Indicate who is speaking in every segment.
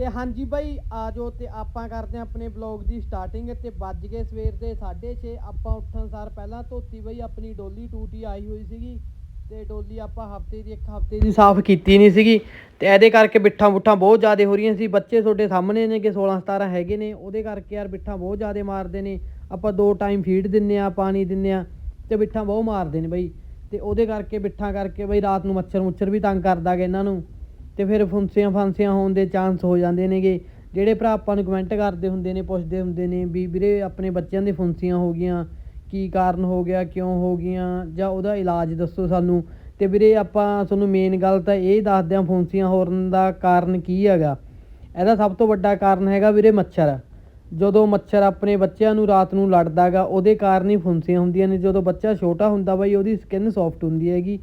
Speaker 1: ਤੇ ਹਾਂਜੀ ਬਾਈ, ਆ ਜਾਓ ਤੇ ਆਪਾਂ ਕਰਦੇ ਹਾਂ ਆਪਣੇ ਬਲੌਗ ਦੀ ਸਟਾਰਟਿੰਗ ਤੇ ਵੱਜ ਗਏ ਸਵੇਰ ਦੇ 6:30 ਆਪਾਂ ਉੱਠਣ ਸਾਰ ਪਹਿਲਾਂ ਧੋਤੀ ਬਈ, ਆਪਣੀ ਡੋਲੀ ਟੂਟੀ ਆਈ ਹੋਈ ਸੀਗੀ ਤੇ ਡੋਲੀ ਆਪਾਂ ਹਫ਼ਤੇ ਦੀ, ਇੱਕ ਹਫ਼ਤੇ ਦੀ ਸਾਫ਼ ਕੀਤੀ ਨਹੀਂ ਸੀਗੀ ਤੇ ਇਹਦੇ ਕਰਕੇ ਬਿੱਠਾਂ ਬੁੱਠਾਂ ਬਹੁਤ ਜ਼ਿਆਦਾ ਹੋ ਰਹੀਆਂ ਸੀ। ਬੱਚੇ ਤੁਹਾਡੇ ਸਾਹਮਣੇ ਨੇ ਕਿ 16 17 ਹੈਗੇ ਨੇ, ਉਹਦੇ ਕਰਕੇ ਯਾਰ ਬਿੱਠਾਂ ਬਹੁਤ ਜ਼ਿਆਦਾ ਮਾਰਦੇ ਨੇ। ਆਪਾਂ ਦੋ ਟਾਈਮ ਫੀਡ ਦਿੰਨੇ ਆ ਪਾਣੀ ਦਿੰਨੇ ਆ ਤੇ ਬਿੱਠਾਂ ਬਹੁਤ ਮਾਰਦੇ ਨੇ ਬਈ। ਤੇ ਉਹਦੇ ਕਰਕੇ, ਬਿੱਠਾਂ ਕਰਕੇ ਬਈ ਰਾਤ ਨੂੰ ਮੱਛਰ ਮੁੱਛਰ ਵੀ ਤੰਗ ਕਰਦਾ ਗਾ ਇਹਨਾਂ ਨੂੰ। ਤੇ ਫਿਰ ਫੁੰਸੀਆਂ ਫਾਂਸੀਆਂ ਹੋਣ ਦੇ ਚਾਂਸ ਹੋ ਜਾਂਦੇ ਨੇਗੇ। ਜਿਹੜੇ ਭਰਾ ਆਪਾਂ ਨੂੰ ਕਮੈਂਟ ਕਰਦੇ ਹੁੰਦੇ ਨੇ, ਪੁੱਛਦੇ ਹੁੰਦੇ ਨੇ ਵੀ ਵੀਰੇ ਆਪਣੇ ਬੱਚਿਆਂ ਦੇ ਫੁੰਸੀਆਂ ਹੋ ਗਈਆਂ, ਕੀ ਕਾਰਨ ਹੋ ਗਿਆ, ਕਿਉਂ ਹੋ ਗਈਆਂ, ਜਾਂ ਉਹਦਾ ਇਲਾਜ ਦੱਸੋ ਸਾਨੂੰ। ਤੇ ਵੀਰੇ ਆਪਾਂ ਤੁਹਾਨੂੰ ਮੇਨ ਗੱਲ ਤਾਂ ਇਹ ਦੱਸਦੇ ਹਾਂ, ਫੁੰਸੀਆਂ ਹੋਣ ਦਾ ਕਾਰਨ ਕੀ ਹੈਗਾ। ਇਹਦਾ ਸਭ ਤੋਂ ਵੱਡਾ ਕਾਰਨ ਹੈਗਾ ਵੀਰੇ ਮੱਛਰ। ਜਦੋਂ ਮੱਛਰ ਆਪਣੇ ਬੱਚਿਆਂ ਨੂੰ ਰਾਤ ਨੂੰ ਲੜਦਾਗਾ, ਉਹਦੇ ਕਾਰਨ ਹੀ ਫੁੰਸੀਆਂ ਹੁੰਦੀਆਂ ਨੇ। ਜਦੋਂ ਬੱਚਾ ਛੋਟਾ ਹੁੰਦਾ ਬਾਈ, ਉਹਦੀ ਸਕਿਨ ਸੌਫਟ ਹੁੰਦੀ ਹੈਗੀ।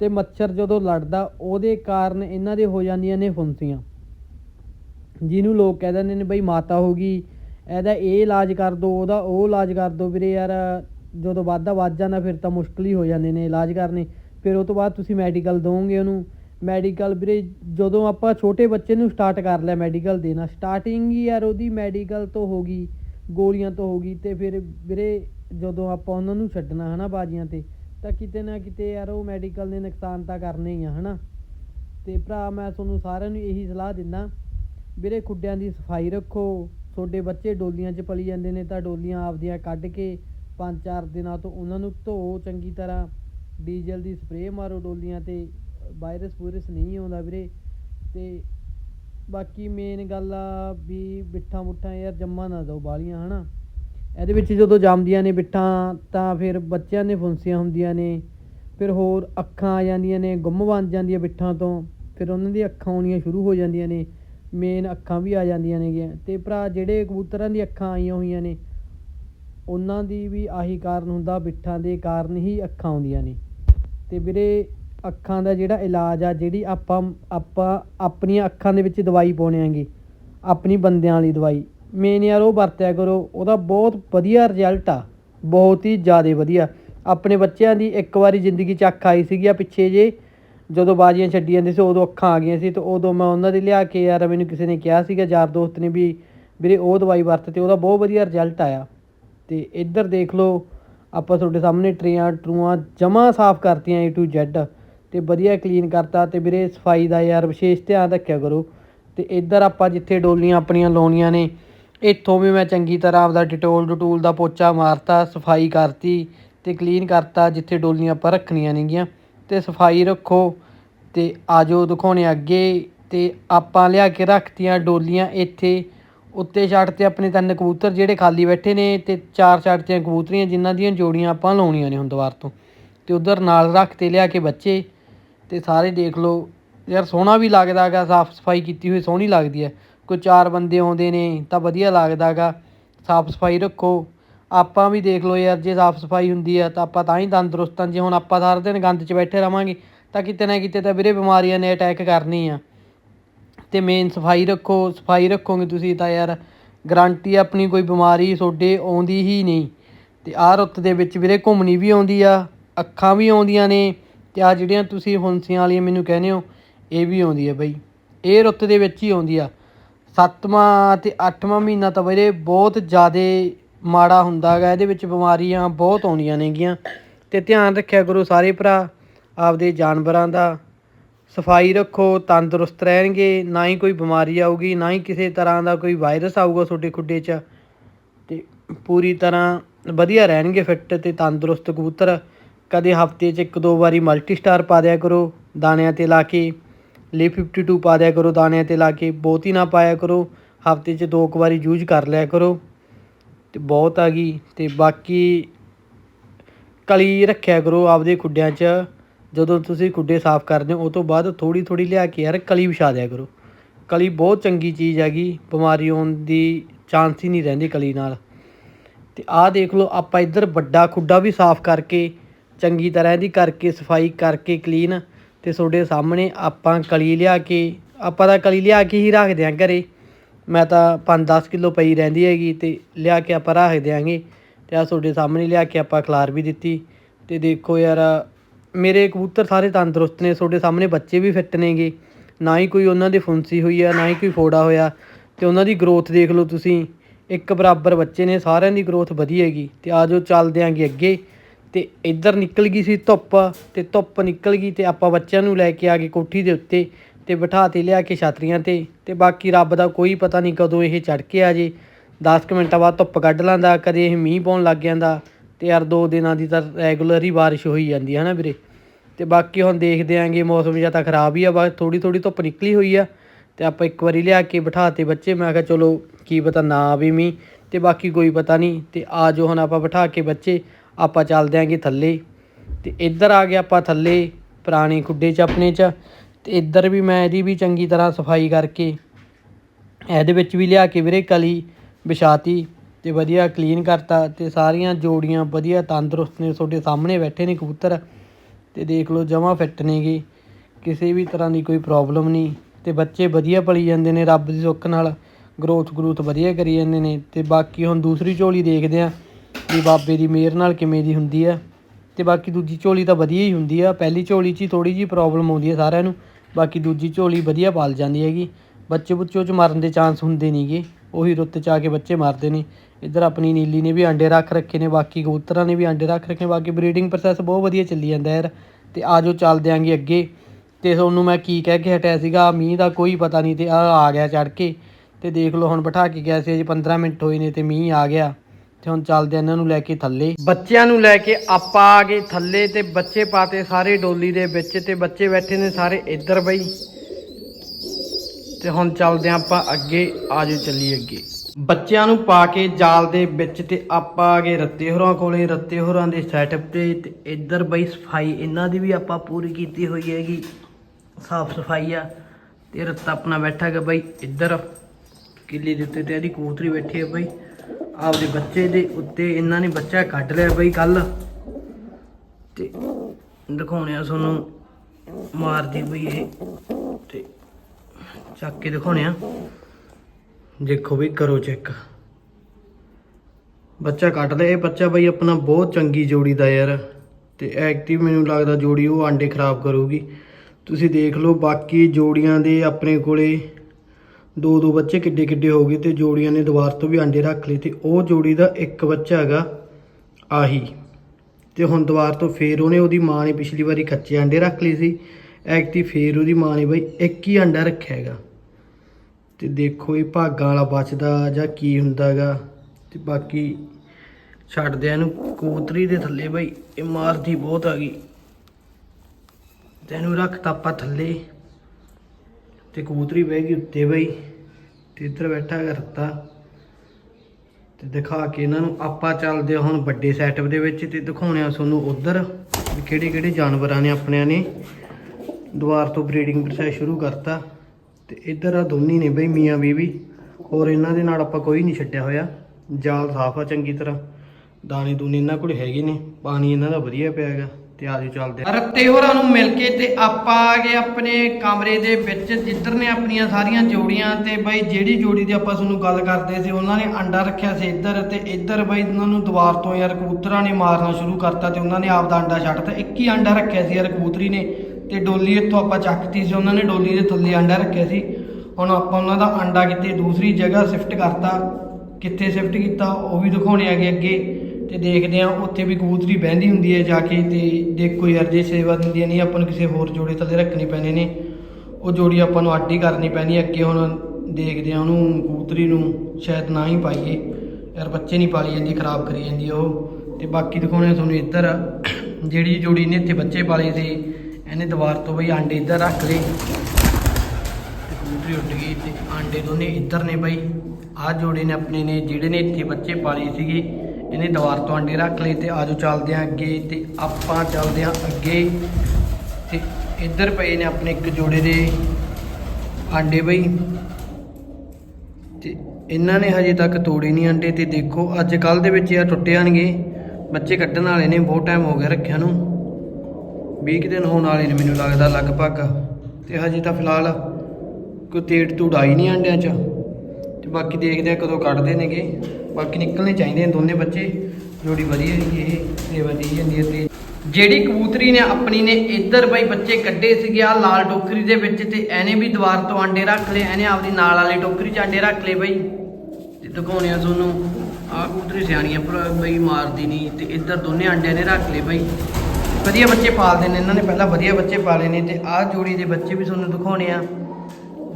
Speaker 1: ਤੇ ਮੱਛਰ ਜਦੋਂ ਲੜਦਾ, ਉਹਦੇ ਕਾਰਨ ਇਹਨਾਂ ਦੇ ਹੋ ਜਾਂਦੀਆਂ ਨੇ ਫੁੰਸੀਆਂ ਜਿਹਨੂੰ ਲੋਕ ਕਹਿ ਦਿੰਦੇ ਨੇ, ਬਈ ਮਾਤਾ ਹੋ ਗਈ, ਇਹਦਾ ਇਹ ਇਲਾਜ ਕਰ ਦੋ, ਉਹਦਾ ਉਹ ਇਲਾਜ ਕਰ ਦੋ, ਵੀਰੇ ਯਾਰ, ਜਦੋਂ ਵਾਧਾ ਵੱਧ ਜਾਂਦਾ, ਫਿਰ ਤਾਂ ਮੁਸ਼ਕਲ ਹੀ ਹੋ ਜਾਂਦੇ ਨੇ ਇਲਾਜ ਕਰਨੇ। ਫਿਰ ਉਹ ਤੋਂ ਬਾਅਦ ਤੁਸੀਂ ਮੈਡੀਕਲ ਦੋਗੇ ਉਹਨੂੰ। ਮੈਡੀਕਲ ਵੀਰੇ, ਜਦੋਂ ਆਪਾਂ ਛੋਟੇ ਬੱਚੇ ਨੂੰ ਸਟਾਰਟ ਕਰ ਲਿਆ ਮੈਡੀਕਲ ਦੇਣਾ, ਸਟਾਰਟਿੰਗ ਹੀ ਯਾਰ ਉਹਦੀ ਮੈਡੀਕਲ ਤੋਂ ਹੋ ਗਈ, ਗੋਲੀਆਂ ਤੋਂ ਹੋ ਗਈ ਤੇ ਫਿਰ ਵੀਰੇ, ਜਦੋਂ ਆਪਾਂ ਉਹਨਾਂ ਨੂੰ ਛੱਡਣਾ ਹਨਾ ਬਾਜੀਆਂ ਤੇ ਤਾਂ ਕਿਤੇ ਨਾ ਕਿਤੇ ਯਾਰ ਉਹ ਮੈਡੀਕਲ ਨੇ ਨੁਕਸਾਨ ਤਾਂ ਕਰਨੇ ਹੀ ਆ, ਹਨਾ? ਤੇ ਭਰਾ, ਮੈਂ ਤੁਹਾਨੂੰ ਸਾਰਿਆਂ ਨੂੰ ਇਹੀ ਸਲਾਹ ਦਿੰਦਾ, ਵੀਰੇ ਖੁੱਡਿਆਂ ਦੀ ਸਫ਼ਾਈ ਰੱਖੋ। ਤੁਹਾਡੇ ਬੱਚੇ ਡੋਲੀਆਂ 'ਚ ਪਲੀ ਜਾਂਦੇ ਨੇ ਤਾਂ ਡੋਲੀਆਂ ਆਪਦੀਆਂ ਕੱਢ ਕੇ ਪੰਜ ਚਾਰ ਦਿਨਾਂ ਤੋਂ ਉਹਨਾਂ ਨੂੰ ਧੋ ਚੰਗੀ ਤਰ੍ਹਾਂ। ਡੀਜ਼ਲ ਦੀ ਸਪਰੇਅ ਮਾਰੋ ਡੋਲੀਆਂ ਤੇ, ਵਾਇਰਸ ਵੂਰਸ ਨਹੀਂ ਆਉਂਦਾ ਵੀਰੇ। ਤੇ ਬਾਕੀ ਮੇਨ ਗੱਲ ਆ ਵੀ ਬਿੱਠਾਂ ਮੁੱਠਾਂ ਯਾਰ ਜੰਮਾ ਨਾ ਦਿਓ ਬਾਲੀਆਂ, ਹਨਾ? ਇਹਦੇ ਵਿੱਚ ਜਦੋਂ ਜੰਮਦੀਆਂ ਨੇ ਬਿੱਠਾਂ, ਤਾਂ ਫਿਰ ਬੱਚਿਆਂ ਨੇ ਫੁੰਸੀਆਂ ਹੁੰਦੀਆਂ ਨੇ, ਫਿਰ ਹੋਰ ਅੱਖਾਂ ਆ ਜਾਂਦੀਆਂ ਨੇ, ਗੁੰਮ ਬਣ ਜਾਂਦੀਆਂ ਬਿੱਠਾਂ ਤੋਂ, ਫਿਰ ਉਹਨਾਂ ਦੀ ਅੱਖਾਂ ਆਉਣੀਆਂ ਸ਼ੁਰੂ ਹੋ ਜਾਂਦੀਆਂ ਨੇ ਮੇਨ ਅੱਖਾਂ ਵੀ ਆ ਜਾਂਦੀਆਂ ਨੇਗੀਆਂ। ਤੇ ਭਰਾ, ਜਿਹੜੇ ਕਬੂਤਰਾਂ ਦੀ ਅੱਖਾਂ ਆਈਆਂ ਹੋਈਆਂ ਨੇ, ਉਹਨਾਂ ਦੀ ਵੀ ਆਹੀ ਕਾਰਨ ਹੁੰਦਾ, ਬਿੱਠਾਂ ਦੇ ਕਾਰਨ ਹੀ ਅੱਖਾਂ ਆਉਂਦੀਆਂ ਨੇ। ਤੇ ਵੀਰੇ, ਅੱਖਾਂ ਦਾ ਜਿਹੜਾ ਇਲਾਜ ਆ, ਜਿਹੜੀ ਆਪਾਂ ਆਪਾਂ ਆਪਣੀਆਂ ਅੱਖਾਂ ਦੇ ਵਿੱਚ ਦਵਾਈ ਪਾਉਣੇ ਆਂਗੇ ਆਪਣੀ ਬੰਦਿਆਂ ਵਾਲੀ ਦਵਾਈ ਮੇਨ ਯਾਰ ਉਹ ਵਰਤਿਆ ਕਰੋ, ਉਹਦਾ ਬਹੁਤ ਵਧੀਆ ਰਿਜ਼ਲਟ ਆ, ਬਹੁਤ ਹੀ ਜ਼ਿਆਦਾ ਵਧੀਆ। ਆਪਣੇ ਬੱਚਿਆਂ ਦੀ ਇੱਕ ਵਾਰੀ ਜ਼ਿੰਦਗੀ 'ਚ ਅੱਖ ਆਈ ਸੀਗੀ ਆ ਪਿੱਛੇ ਜੇ, ਜਦੋਂ ਬਾਜੀਆਂ ਛੱਡੀ ਜਾਂਦੇ ਸੀ, ਉਦੋਂ ਅੱਖਾਂ ਆ ਗਈਆਂ ਸੀ, ਤੇ ਉਦੋਂ ਮੈਂ ਉਹਨਾਂ ਦੀ ਲਿਆ ਕੇ ਯਾਰ ਮੈਨੂੰ ਕਿਸੇ ਨੇ ਕਿਹਾ ਸੀਗਾ, ਯਾਰ ਦੋਸਤ ਨੇ ਵੀ, ਵੀਰੇ ਉਹ ਦਵਾਈ ਵਰਤ ਤੇ ਉਹਦਾ ਬਹੁਤ ਵਧੀਆ ਰਿਜ਼ਲਟ ਆਇਆ। ਤੇ ਇੱਧਰ ਦੇਖ ਲਓ, ਆਪਾਂ ਤੁਹਾਡੇ ਸਾਹਮਣੇ ਟਰੇਆਂ, ਟਰੂਆਂ ਜਮਾ ਸਾਫ਼ ਕਰਤੀਆਂ A to Z, ਤੇ ਵਧੀਆ ਕਲੀਨ ਕਰਤਾ, ਤੇ ਵੀਰੇ ਸਫ਼ਾਈ ਦਾ ਯਾਰ ਵਿਸ਼ੇਸ਼ ਧਿਆਨ ਰੱਖਿਆ ਕਰੋ। ਤੇ ਇੱਧਰ ਆਪਾਂ ਜਿੱਥੇ ਡੋਲੀਆਂ ਆਪਣੀਆਂ ਲਾਉਣੀਆਂ ਨੇ ਇੱਥੋਂ ਵੀ ਮੈਂ ਚੰਗੀ ਤਰ੍ਹਾਂ ਆਪਦਾ ਡਿਟੋਲ ਡਟੂਲ ਦਾ ਪੋਚਾ ਮਾਰਤਾ, ਸਫ਼ਾਈ ਕਰਤੀ ਅਤੇ ਕਲੀਨ ਕਰਤਾ, ਜਿੱਥੇ ਡੋਲੀਆਂ ਆਪਾਂ ਰੱਖਣੀਆਂ ਨੇਗੀਆਂ। ਅਤੇ ਸਫ਼ਾਈ ਰੱਖੋ ਤੇ ਆਜੋ ਦਿਖਾਉਣੇ ਅੱਗੇ ਅਤੇ ਆਪਾਂ ਲਿਆ ਕੇ ਰੱਖਤੀਆਂ ਡੋਲੀਆਂ ਇੱਥੇ। ਉੱਤੇ ਛੱਡ ਤੇ ਆਪਣੇ ਤਿੰਨ ਕਬੂਤਰ ਜਿਹੜੇ ਖਾਲੀ ਬੈਠੇ ਨੇ ਅਤੇ ਚਾਰ ਛੱਡ ਤੇ ਕਬੂਤਰੀਆਂ, ਜਿਨ੍ਹਾਂ ਦੀਆਂ ਜੋੜੀਆਂ ਆਪਾਂ ਲਾਉਣੀਆਂ ਨੇ ਹੁਣ ਦੁਬਾਰ ਤੋਂ। ਅਤੇ ਉਧਰ ਨਾਲ ਰੱਖ ਤੇ ਲਿਆ ਕੇ ਬੱਚੇ ਅਤੇ ਸਾਰੇ ਦੇਖ ਲਓ। ਯਾਰ ਸੋਹਣਾ ਵੀ ਲੱਗਦਾ ਹੈਗਾ, ਸਾਫ਼ ਸਫ਼ਾਈ ਕੀਤੀ ਹੋਈ ਸੋਹਣੀ ਲੱਗਦੀ ਹੈ। ਕੋਈ ਚਾਰ ਬੰਦੇ ਆਉਂਦੇ ਨੇ ਤਾਂ ਵਧੀਆ ਲੱਗਦਾ ਗਾ ਸਾਫ਼ ਸਫ਼ਾਈ ਰੱਖੋ। ਆਪਾਂ ਵੀ ਦੇਖ ਲਓ ਯਾਰ, ਜੇ ਸਾਫ਼ ਸਫ਼ਾਈ ਹੁੰਦੀ ਆ ਤਾਂ ਆਪਾਂ ਤਾਂ ਹੀ ਤੰਦਰੁਸਤ ਹਾਂ ਜੇ ਹੁਣ ਆਪਾਂ ਸਾਰਾ ਦਿਨ ਗੰਦ 'ਚ ਬੈਠੇ ਰਵਾਂਗੇ ਤਾਂ ਕਿਤੇ ਨਾ ਕਿਤੇ ਤਾਂ ਵੀਰੇ ਬਿਮਾਰੀਆਂ ਨੇ ਅਟੈਕ ਕਰਨੀ ਆ। ਤੇ ਮੇਨ ਸਫ਼ਾਈ ਰੱਖੋ, ਸਫ਼ਾਈ ਰੱਖੋਗੇ ਤੁਸੀਂ ਤਾਂ ਯਾਰ ਗਰੰਟੀ ਆਪਣੀ ਕੋਈ ਬਿਮਾਰੀ ਤੁਹਾਡੇ ਆਉਂਦੀ ਹੀ ਨਹੀਂ। ਤੇ ਆਹ ਰੁੱਤ ਦੇ ਵਿੱਚ ਵੀਰੇ ਘੁੰਮਣੀ ਵੀ ਆਉਂਦੀ ਆ, ਅੱਖਾਂ ਵੀ ਆਉਂਦੀਆਂ ਨੇ ਤੇ ਆ ਜਿਹੜੀਆਂ ਤੁਸੀਂ ਫੁੰਸੀਆਂ ਵਾਲੀਆਂ ਮੈਨੂੰ ਕਹਿੰਦੇ ਹੋ, ਇਹ ਵੀ ਆਉਂਦੀ ਆ ਬਈ। ਇਹ ਰੁੱਤ ਦੇ ਵਿੱਚ ਹੀ ਆਉਂਦੀ ਆ। ਸੱਤਵਾਂ ਅਤੇ ਅੱਠਵਾਂ ਮਹੀਨਾ ਤਾਂ ਵੀਰੇ ਬਹੁਤ ਜ਼ਿਆਦਾ ਮਾੜਾ ਹੁੰਦਾ ਗਾ, ਇਹਦੇ ਵਿੱਚ ਬਿਮਾਰੀਆਂ ਬਹੁਤ ਆਉਂਦੀਆਂ ਨੇਗੀਆਂ। ਅਤੇ ਧਿਆਨ ਰੱਖਿਆ ਕਰੋ ਸਾਰੇ ਭਰਾ, ਆਪਦੇ ਜਾਨਵਰਾਂ ਦਾ। ਸਫ਼ਾਈ ਰੱਖੋ, ਤੰਦਰੁਸਤ ਰਹਿਣਗੇ, ਨਾ ਹੀ ਕੋਈ ਬਿਮਾਰੀ ਆਊਗੀ, ਨਾ ਹੀ ਕਿਸੇ ਤਰ੍ਹਾਂ ਦਾ ਕੋਈ ਵਾਇਰਸ ਆਊਗਾ ਤੁਹਾਡੇ ਖੁੱਡੇ 'ਚ। ਤੇ ਪੂਰੀ ਤਰ੍ਹਾਂ ਵਧੀਆ ਰਹਿਣਗੇ ਫਿੱਟ ਤੇ ਤੰਦਰੁਸਤ ਕਬੂਤਰ। ਕਦੇ ਹਫ਼ਤੇ 'ਚ ਇੱਕ ਦੋ ਵਾਰੀ ਮਲਟੀ ਸਟਾਰ ਪਾ ਦਿਆ ਕਰੋ, ਦਾਣਿਆਂ ਤੇ ਲਾ ਕੇ। ਲੇ 52 ਪਾ ਦਿਆ ਕਰੋ, ਦਾਣਿਆਂ ਤੇ ਲਾ ਕੇ ਬਹੁਤੀ ਨਾ ਪਾਇਆ ਕਰੋ, ਹਫ਼ਤੇ 'ਚ ਦੋ ਕੁ ਵਾਰੀ ਯੂਜ਼ ਕਰ ਲਿਆ ਕਰੋ। ਤੇ ਬਹੁਤ ਆ ਗਈ, ਤੇ ਬਾਕੀ ਕਲੀ ਰੱਖਿਆ ਕਰੋ ਆਪਦੇ ਖੁੱਡਿਆਂ 'ਚ, ਜਦੋਂ ਤੁਸੀਂ ਖੁੱਡੇ ਸਾਫ਼ ਕਰਦੇ ਹੋ, ਉਹ ਤੋਂ ਬਾਅਦ ਥੋੜੀ ਥੋੜੀ ਲਿਆ ਕੇ ਯਾਰ ਕਲੀ ਵਿਛਾ ਦਿਆ ਕਰੋ। ਕਲੀ ਬਹੁਤ ਚੰਗੀ ਚੀਜ਼ ਹੈਗੀ, ਬਿਮਾਰੀ ਆਉਣ ਦੀ ਚਾਂਸ ਹੀ ਨਹੀਂ ਰਹਿੰਦੀ ਕਲੀ ਨਾਲ। ਤੇ ਆਹ ਦੇਖ ਲਓ, ਆਪਾਂ ਇੱਧਰ ਵੱਡਾ ਖੁੱਡਾ ਵੀ ਸਾਫ਼ ਕਰਕੇ, ਚੰਗੀ ਤਰ੍ਹਾਂ ਇਹਦੀ ਕਰਕੇ, ਸਫ਼ਾਈ ਕਰਕੇ ਕਲੀਨ ਤੇ ਤੁਹਾਡੇ ਸਾਹਮਣੇ ਆਪਾਂ ਕਲੀ ਲਿਆ ਕੇ, ਆਪਾਂ ਤਾਂ ਕਲੀ ਲਿਆ ਕੇ ਹੀ ਰੱਖਦੇ ਆਂ ਘਰੇ। ਮੈਂ ਤਾਂ 5-10 ਕਿਲੋ ਪਈ ਰਹਿੰਦੀ ਹੈਗੀ ਤੇ ਲਿਆ ਕੇ ਆਪਾਂ ਰੱਖ ਦਿਆਂਗੇ। ਤੇ ਆ ਤੁਹਾਡੇ ਸਾਹਮਣੇ ਲਿਆ ਕੇ ਆਪਾਂ ਖਲਾਰ ਵੀ ਦਿੱਤੀ। ਤੇ ਦੇਖੋ ਯਾਰ, ਮੇਰੇ ਕਬੂਤਰ ਸਾਰੇ ਤੰਦਰੁਸਤ ਨੇ, ਤੁਹਾਡੇ ਸਾਹਮਣੇ ਬੱਚੇ ਵੀ ਫਿੱਟ ਨੇਗੇ। ਨਾ ਹੀ ਕੋਈ ਉਹਨਾਂ ਦੇ ਫੁੰਸੀ ਹੋਈ ਆ, ਨਾ ਹੀ ਕੋਈ ਫੋੜਾ ਹੋਇਆ। ਤੇ ਉਹਨਾਂ ਦੀ ਗਰੋਥ ਦੇਖ ਲਓ ਤੁਸੀਂ। ਇੱਕ ਬਰਾਬਰ ਬੱਚੇ ਨੇ, ਸਾਰਿਆਂ ਦੀ ਗਰੋਥ ਵਧੀਆ ਹੈਗੀ। ਤੇ ਆਜੋ ਚੱਲਦੇ ਆਂਗੇ ਅੱਗੇ। ਤੇ ਇੱਧਰ ਨਿਕਲ ਗਈ ਸੀ ਧੁੱਪ ਤੇ ਧੁੱਪ ਨਿਕਲ ਗਈ ਤੇ ਆਪਾਂ ਬੱਚਿਆਂ ਨੂੰ ਲੈ ਕੇ ਆ ਗਏ ਕੋਠੀ ਦੇ ਉੱਤੇ ਤੇ ਬਿਠਾ ਤੇ ਲਿਆ ਕੇ ਛਾਤਰੀਆਂ ਤੇ ਤੇ ਬਾਕੀ ਰੱਬ ਦਾ ਕੋਈ ਪਤਾ ਨਹੀਂ ਕਦੋਂ ਇਹ ਚੜ ਕੇ ਆ ਜੇ। 10 ਕੁ ਮਿੰਟਾਂ ਬਾਅਦ ਧੁੱਪ ਕੱਢ ਲਾਂਦਾ, ਕਦੇ ਇਹ ਮੀਂਹ ਪਾਉਣ ਲੱਗ ਜਾਂਦਾ ਤੇ ਯਾਰ ਦੋ ਦਿਨਾਂ ਦੀ ਤਾਂ ਰੈਗੂਲਰ ਹੀ ਬਾਰਿਸ਼ ਹੋਈ ਜਾਂਦੀ ਹੈ ਨਾ ਵੀਰੇ। ਤੇ ਬਾਕੀ ਹੁਣ ਦੇਖਦੇ ਆਂਗੇ, ਮੌਸਮ ਜਾਂ ਤਾਂ ਖਰਾਬ ਹੀ ਆ, ਬਸ ਥੋੜੀ ਥੋੜੀ ਧੁੱਪ ਨਿਕਲੀ ਹੋਈ ਆ ਤੇ ਆਪਾਂ ਇੱਕ ਵਾਰੀ ਲਿਆ ਕੇ ਬਿਠਾ ਤੇ ਬੱਚੇ, ਮੈਂ ਕਿਹਾ ਚਲੋ ਕੀ ਪਤਾ ਨਾ ਆਵੇ ਮੀਂਹ ਤੇ ਬਾਕੀ ਕੋਈ ਪਤਾ ਨਹੀਂ ਤੇ ਆ ਜੋ ਹੁਣ ਆਪਾਂ ਬਿਠਾ ਕੇ ਬੱਚੇ। ਆਪਾਂ ਚੱਲਦੇ ਆਂਗੇ ਥੱਲੇ। ਤੇ ਇੱਧਰ ਆ ਗਿਆ ਆਪਾਂ ਥੱਲੇ, ਪੁਰਾਣੇ ਖੁੱਡੇ 'ਚ ਆਪਣੇ 'ਚ। ਤੇ ਇੱਧਰ ਵੀ ਮੈਂ ਇਹਦੀ ਵੀ ਚੰਗੀ ਤਰ੍ਹਾਂ ਸਫ਼ਾਈ ਕਰਕੇ ਇਹਦੇ ਵਿੱਚ ਵੀ ਲਿਆ ਕੇ ਵੀਰੇ ਕਲੀ, ਵਿਛਾਤੀ ਤੇ ਵਧੀਆ ਕਲੀਨ ਕਰਤਾ ਤੇ ਸਾਰੀਆਂ ਜੋੜੀਆਂ ਵਧੀਆ ਤੰਦਰੁਸਤ ਨੇ, ਤੁਹਾਡੇ ਸਾਹਮਣੇ ਬੈਠੇ ਨੇ ਕਬੂਤਰ। ਤੇ ਦੇਖ ਲਓ ਜਮਾਂ ਫਿੱਟ ਨੇਗੇ। ਕਿਸੇ ਵੀ ਤਰ੍ਹਾਂ ਦੀ ਕੋਈ ਪ੍ਰੋਬਲਮ ਨਹੀਂ। ਤੇ ਬੱਚੇ ਵਧੀਆ ਪਲੀ ਜਾਂਦੇ ਨੇ ਰੱਬ ਦੀ ਸੁੱਖ ਨਾਲ। ਗਰੋਥ ਗਰੂਥ ਵਧੀਆ ਕਰੀ ਜਾਂਦੇ ਨੇ। ਤੇ ਬਾਕੀ ਹੁਣ ਦੂਸਰੀ ਝੋਲੀ ਦੇਖਦੇ ਆ। ਵੀ ਬਾਬੇ ਦੀ ਮਿਹਰ ਨਾਲ ਕਿਵੇਂ ਦੀ ਹੁੰਦੀ ਆ। ਤੇ ਬਾਕੀ ਦੂਜੀ ਝੋਲੀ ਤਾਂ ਵਧੀਆ ਹੀ ਹੁੰਦੀ ਆ। ਪਹਿਲੀ ਝੋਲੀ 'ਚ ਹੀ ਥੋੜੀ ਜੀ ਪ੍ਰੋਬਲਮ ਆਉਂਦੀ ਆ ਸਾਰਿਆਂ ਨੂੰ। ਬਾਕੀ ਦੂਜੀ ਝੋਲੀ ਵਧੀਆ ਪਾਲ ਜਾਂਦੀ ਹੈਗੀ। ਬੱਚੇ ਬੁੱਚੇ 'ਚ ਮਰਨ ਦੇ ਚਾਂਸ ਹੁੰਦੇ ਨਹੀਂਗੇ ਉਹੀ ਰੁੱਤ 'ਚ ਆ ਕੇ ਬੱਚੇ ਮਰਦੇ ਨੇ। ਇੱਧਰ ਆਪਣੀ ਨੀਲੀ ਨੇ ਵੀ ਆਂਡੇ ਰੱਖ ਰੱਖੇ ਨੇ, ਬਾਕੀ ਕਬੂਤਰਾਂ ਨੇ ਵੀ ਆਂਡੇ ਰੱਖ ਰੱਖੇ ਨੇ। ਬਾਕੀ ਬਰੀਡਿੰਗ ਪ੍ਰੋਸੈਸ ਬਹੁਤ ਵਧੀਆ ਚੱਲੀ ਜਾਂਦਾ ਯਾਰ। ਤੇ ਆਜੋ ਚੱਲਦੇ ਆਂਗੇ ਅੱਗੇ। ਤੇ ਤੁਹਾਨੂੰ ਮੈਂ ਕੀ ਕਹਿ ਕੇ ਹਟਿਆ ਸੀਗਾ, ਮੀਂਹ ਦਾ ਕੋਈ ਪਤਾ ਨਹੀਂ ਤੇ ਆ ਆ ਗਿਆ ਚੜ ਕੇ। ਤੇ ਦੇਖ ਲਓ ਹੁਣ ਬਿਠਾ ਕੇ ਗਿਆ ਸੀ, ਅਜੇ 15 ਮਿੰਟ ਹੋਏ ਨੇ ਤੇ ਮੀਂਹ ਆ ਗਿਆ। ਤੇ ਹੁਣ ਚੱਲਦੇ ਆ ਇਹਨਾਂ ਨੂੰ ਲੈ ਕੇ ਥੱਲੇ। ਬੱਚਿਆਂ ਨੂੰ ਲੈ ਕੇ ਆਪਾਂ ਆ ਗਏ ਥੱਲੇ ਤੇ ਬੱਚੇ ਪਾਤੇ ਸਾਰੇ ਡੋਲੀ ਦੇ ਵਿੱਚ ਤੇ ਬੱਚੇ ਬੈਠੇ ਨੇ ਸਾਰੇ ਇੱਧਰ ਬਈ। ਤੇ ਹੁਣ ਚੱਲਦੇ ਆ ਆਪਾਂ ਅੱਗੇ ਆਜੋ ਚੱਲੀ ਅੱਗੇ। ਬੱਚਿਆਂ ਨੂੰ ਪਾ ਕੇ ਜਾਲ ਦੇ ਵਿੱਚ ਤੇ ਆਪਾਂ ਆ ਗਏ ਰੱਤੇ ਹੋਰਾਂ ਕੋਲੇ, ਰੱਤੇ ਹੋਰਾਂ ਦੇ ਸੈਟਅਪ ਤੇ ਤੇ ਇੱਧਰ ਬਈ ਸਫ਼ਾਈ ਇਹਨਾਂ ਦੀ ਵੀ ਆਪਾਂ ਪੂਰੀ ਕੀਤੀ ਹੋਈ ਹੈਗੀ। ਸਾਫ਼ ਸਫ਼ਾਈ ਆ ਤੇ ਰੱਤਾ ਆਪਣਾ ਬੈਠਾ ਹੈਗਾ ਬਈ ਇੱਧਰ। ਕਿੱਲੇ ਦੇ ਉੱਤੇ ਤੇ ਇਹਦੀ ਕਬੂਤਰੀ ਬੈਠੀ ਹੈ ਬਈ। ਆਪਦੇ ਬੱਚੇ ਦੇ ਉੱਤੇ ਇਹਨਾਂ ਨੇ ਬੱਚਾ ਕੱਢ ਲਿਆ ਬਈ ਕੱਲ ਤੇ ਦਿਖਾਉਣੇ ਆ ਤੁਹਾਨੂੰ, ਮਾਰਦੀ ਬਈ ਇਹ। ਤੇ ਚੱਕ ਕੇ ਦਿਖਾਉਣੇ ਆ। ਦੇਖੋ ਵੀ ਕਰੋ ਚੈੱਕ। ਬੱਚਾ ਕੱਢ ਲਿਆ। ਇਹ ਬੱਚਾ ਬਈ ਆਪਣਾ ਬਹੁਤ ਚੰਗੀ ਜੋੜੀ ਦਾ ਯਾਰ। ਤੇ ਐਕਟਿਵ ਮੈਨੂੰ ਲੱਗਦਾ ਜੋੜੀ ਉਹ ਆਂਡੇ ਖਰਾਬ ਕਰੂਗੀ। ਤੁਸੀਂ ਦੇਖ ਲਓ ਬਾਕੀ ਜੋੜੀਆਂ ਦੇ ਆਪਣੇ ਕੋਲੇ ਦੋ ਦੋ ਬੱਚੇ ਕਿੱਡੇ ਕਿੱਡੇ ਹੋ ਗਏ ਤੇ ਜੋੜੀਆਂ ਨੇ ਦੁਬਾਰ ਤੋਂ ਵੀ ਆਂਡੇ ਰੱਖ ਲਏ ਤੇ ਉਹ ਜੋੜੀ ਦਾ ਇੱਕ ਬੱਚਾ ਹੈਗਾ ਆਹੀ। ਤੇ ਹੁਣ ਦੁਬਾਰ ਤੋਂ ਫੇਰ ਉਹਨੇ ਉਹਦੀ ਮਾਂ ਨੇ ਪਿਛਲੀ ਵਾਰੀ ਕੱਚੇ ਆਂਡੇ ਰੱਖ ਲਏ ਸੀ। ਐਕਤੀ ਫੇਰ ਉਹਦੀ ਮਾਂ ਨੇ ਬਈ ਇੱਕ ਹੀ ਆਂਡਾ ਰੱਖਿਆ ਹੈਗਾ। ਤੇ ਦੇਖੋ ਇਹ ਭਾਗਾਂ ਵਾਲਾ ਬਚਦਾ ਜਾਂ ਕੀ ਹੁੰਦਾਗਾ ਤੇ ਬਾਕੀ ਛੱਡਦੇ ਆ ਇਹਨੂੰ ਕਬੂਤਰੀ ਦੇ ਥੱਲੇ ਬਈ ਇਹ ਮਾਰਦੀ ਬਹੁਤ ਆ ਗਈ। ਤੇ ਇਹਨੂੰ ਰੱਖਤਾ ਆਪਾਂ ਥੱਲੇ। ਤੇ ਕਬੂਤਰੀ ਬਹਿ ਗਈ ਉੱਤੇ ਬਈ। ਤੇ ਇੱਧਰ ਬੈਠਾ ਕਰਤਾ ਤੇ ਦਿਖਾ ਕੇ ਇਹਨਾਂ ਨੂੰ ਆਪਾਂ ਚੱਲਦੇ ਹਾਂ ਹੁਣ ਵੱਡੇ ਸੈਟਅਪ ਦੇ ਵਿੱਚ ਤੇ ਦਿਖਾਉਣੇ ਆ ਤੁਹਾਨੂੰ ਉਧਰ ਵੀ ਕਿਹੜੇ ਕਿਹੜੇ ਜਾਨਵਰਾਂ ਨੇ ਆਪਣਿਆਂ ਨੇ ਦੁਬਾਰ ਤੋਂ ਬਰੀਡਿੰਗ ਪ੍ਰੋਸੈਸ ਸ਼ੁਰੂ ਕਰਤਾ। ਤੇ ਇੱਧਰ ਆ ਦੋਨੀ ਨੇ ਬਈ, ਮੀਆਂ ਬੀਵੀ। ਔਰ ਇਹਨਾਂ ਦੇ ਨਾਲ ਆਪਾਂ ਕੋਈ ਨਹੀਂ ਛੱਡਿਆ ਹੋਇਆ। ਜਾਲ ਸਾਫ਼ ਆ ਚੰਗੀ ਤਰ੍ਹਾਂ। ਦਾਣੇ ਦੂਨੇ ਇਹਨਾਂ ਕੋਲ ਹੈਗੇ ਨੇ। ਪਾਣੀ ਇਹਨਾਂ ਦਾ ਵਧੀਆ ਪਿਆ ਹੈਗਾ। ਤੇ ਆਜੋ ਚੱਲਦੇ ਆ। ਰੱਤੇ ਹੋਰਾਂ ਨੂੰ ਮਿਲ ਕੇ ਤੇ ਆਪਾਂ ਆ ਗਏ ਆਪਣੇ ਕਮਰੇ ਦੇ ਵਿੱਚ, ਜਿੱਧਰ ਨੇ ਆਪਣੀਆਂ ਸਾਰੀਆਂ ਜੋੜੀਆਂ ਤੇ ਬਾਈ ਜਿਹੜੀ ਜੋੜੀ ਦੀ ਆਪਾਂ ਤੁਹਾਨੂੰ ਗੱਲ ਕਰਦੇ ਸੀ, ਉਹਨਾਂ ਨੇ ਅੰਡਾ ਰੱਖਿਆ ਸੀ ਇੱਧਰ ਤੇ ਇੱਧਰ ਬਾਈ ਉਹਨਾਂ ਨੂੰ ਦੁਬਾਰ ਤੋਂ ਯਾਰ ਕਬੂਤਰਾਂ ਨੇ ਮਾਰਨਾ ਸ਼ੁਰੂ ਕਰਤਾ ਤੇ ਉਹਨਾਂ ਨੇ ਆਪਦਾ ਅੰਡਾ ਛੱਡਤਾ। ਇੱਕ ਹੀ ਅੰਡਾ ਰੱਖਿਆ ਸੀ ਯਾਰ ਕਬੂਤਰੀ ਨੇ ਤੇ ਡੋਲੀ ਇੱਥੋਂ ਆਪਾਂ ਚੱਕਤੀ ਸੀ, ਉਹਨਾਂ ਨੇ ਡੋਲੀ ਦੇ ਥੱਲੇ ਅੰਡਾ ਰੱਖਿਆ ਸੀ। ਹੁਣ ਆਪਾਂ ਉਹਨਾਂ ਦਾ ਅੰਡਾ ਕਿਤੇ ਦੂਸਰੀ ਜਗ੍ਹਾ ਸ਼ਿਫਟ ਕਰਤਾ। ਕਿੱਥੇ ਸ਼ਿਫਟ ਕੀਤਾ? ਉਹ ਵੀ ਦਿਖਾਉਣੇ ਆਗੇ ਅੱਗੇ। ਤੇ ਦੇਖਦੇ ਆ ਉੱਥੇ ਵੀ ਕਬੂਤਰੀ ਬਹਿੰਦੀ ਹੁੰਦੀ ਹੈ ਜਾ ਕੇ ਤੇ ਦੇਖੋ ਯਾਰ, ਜੇ ਸੇਵਾ ਦਿੰਦੀਆਂ ਨਹੀਂ, ਆਪਾਂ ਨੂੰ ਕਿਸੇ ਹੋਰ ਜੋੜੇ ਥੱਲੇ ਰੱਖਣੀ ਪੈਣੇ ਨੇ। ਉਹ ਜੋੜੀ ਆਪਾਂ ਨੂੰ ਅੱਡ ਹੀ ਕਰਨੀ ਪੈਣੀ ਹੈ। ਅੱਗੇ ਹੁਣ ਦੇਖਦੇ ਆ ਉਹਨੂੰ, ਕਬੂਤਰੀ ਨੂੰ ਸ਼ਾਇਦ ਨਾ ਹੀ ਪਾਈਏ। ਯਾਰ, ਬੱਚੇ ਨਹੀਂ ਪਾਲੀ ਜਾਂਦੀ, ਖਰਾਬ ਕਰੀ ਜਾਂਦੀ ਆ ਉਹ। ਤੇ ਬਾਕੀ ਦਿਖਾਉਣੇ ਆ ਤੁਹਾਨੂੰ ਇੱਧਰ। ਜਿਹੜੀ ਜੋੜੀ ਨੇ ਇੱਥੇ ਬੱਚੇ ਪਾਲੇ ਸੀ, ਇਹਨੇ ਦੀਵਾਰ ਤੋਂ ਬਈ ਆਂਡੇ ਇੱਧਰ ਰੱਖ ਲਏ। ਤੇ ਕਬੂਤਰੀ ਉੱਡ ਗਈ ਤੇ ਆਂਡੇ ਦੋਨੇ ਇੱਧਰ ਨੇ ਬਈ। ਆਹ ਜੋੜੇ ਨੇ ਆਪਣੇ ਨੇ, ਜਿਹੜੇ ਨੇ ਇੱਥੇ ਬੱਚੇ ਪਾਲੇ ਸੀਗੇ। ਇਹਨੇ ਦੀਵਾਰ ਤੋਂ ਆਂਡੇ ਰੱਖ ਲਏ ਤੇ ਆਜੋ ਚੱਲਦੇ ਆ ਅੱਗੇ ਤੇ ਆਪਾਂ ਚੱਲਦੇ ਆ ਅੱਗੇ। ਤੇ ਇੱਧਰ ਪਏ ਨੇ ਆਪਣੇ ਇੱਕ ਜੋੜੇ ਦੇ ਆਂਡੇ ਬਈ। ਤੇ ਇਹਨਾਂ ਨੇ ਹਜੇ ਤੱਕ ਤੋੜੇ ਨਹੀਂ ਆਂਡੇ ਤੇ ਦੇਖੋ, ਅੱਜ ਕੱਲ ਦੇ ਵਿੱਚ ਇਹ ਟੁੱਟ ਜਾਣਗੇ ਬੱਚੇ ਕੱਢਣ ਵਾਲੇ ਨੇ, ਬਹੁਤ ਟਾਈਮ ਹੋ ਗਿਆ ਰੱਖਿਆ ਨੂੰ। 20 ਕੁ ਦਿਨ ਹੋਣ ਵਾਲੇ ਨੇ ਮੈਨੂੰ ਲੱਗਦਾ ਲਗਭਗ। ਤੇ ਹਜੇ ਤਾਂ ਫਿਲਹਾਲ ਕੋਈ ਤੇੜ ਤੂੜ ਆਈ ਨਹੀਂ ਆਂਡਿਆਂ 'ਚ। ਬਾਕੀ ਦੇਖਦੇ ਆ ਕਦੋਂ ਕੱਢਦੇ ਨੇਗੇ। ਬਾਕੀ ਨਿਕਲਣੇ ਚਾਹੀਦੇ ਨੇ ਦੋਨੇ ਬੱਚੇ। ਜੋੜੀ ਵਧੀਆ ਹੈਗੀ ਇਹ ਸੇਵਾ ਦੀ ਜਾਂਦੀ ਹੈ ਤੇ ਜਿਹੜੀ ਕਬੂਤਰੀ ਨੇ ਆਪਣੀ ਨੇ ਇੱਧਰ ਬਈ ਬੱਚੇ ਕੱਢੇ ਸੀਗੇ ਆ ਲਾਲ ਟੋਕਰੀ ਦੇ ਵਿੱਚ ਤੇ ਇਹਨੇ ਵੀ ਦੀਵਾਰ ਤੋਂ ਆਂਡੇ ਰੱਖ ਲਏ ਇਹਨੇ ਆਪਦੀ ਨਾਲ ਵਾਲੀ ਟੋਕਰੀ 'ਚ ਆਂਡੇ ਰੱਖ ਲਏ ਬਈ। ਤੇ ਦਿਖਾਉਣੇ ਆ ਤੁਹਾਨੂੰ ਆ ਕਬੂਤਰੀ ਸਿਆਣੀ ਆ ਪਰ ਬਈ ਮਾਰਦੀ ਨਹੀਂ ਤੇ ਇੱਧਰ ਦੋਨੇ ਆਂਡੇ ਨੇ ਰੱਖ ਲਏ ਬਈ। ਵਧੀਆ ਬੱਚੇ ਪਾਲਦੇ ਨੇ, ਇਹਨਾਂ ਨੇ ਪਹਿਲਾਂ ਵਧੀਆ ਬੱਚੇ ਪਾਲੇ ਨੇ ਤੇ ਆਹ ਜੋੜੀ ਦੇ ਬੱਚੇ ਵੀ ਤੁਹਾਨੂੰ ਦਿਖਾਉਣੇ ਆ।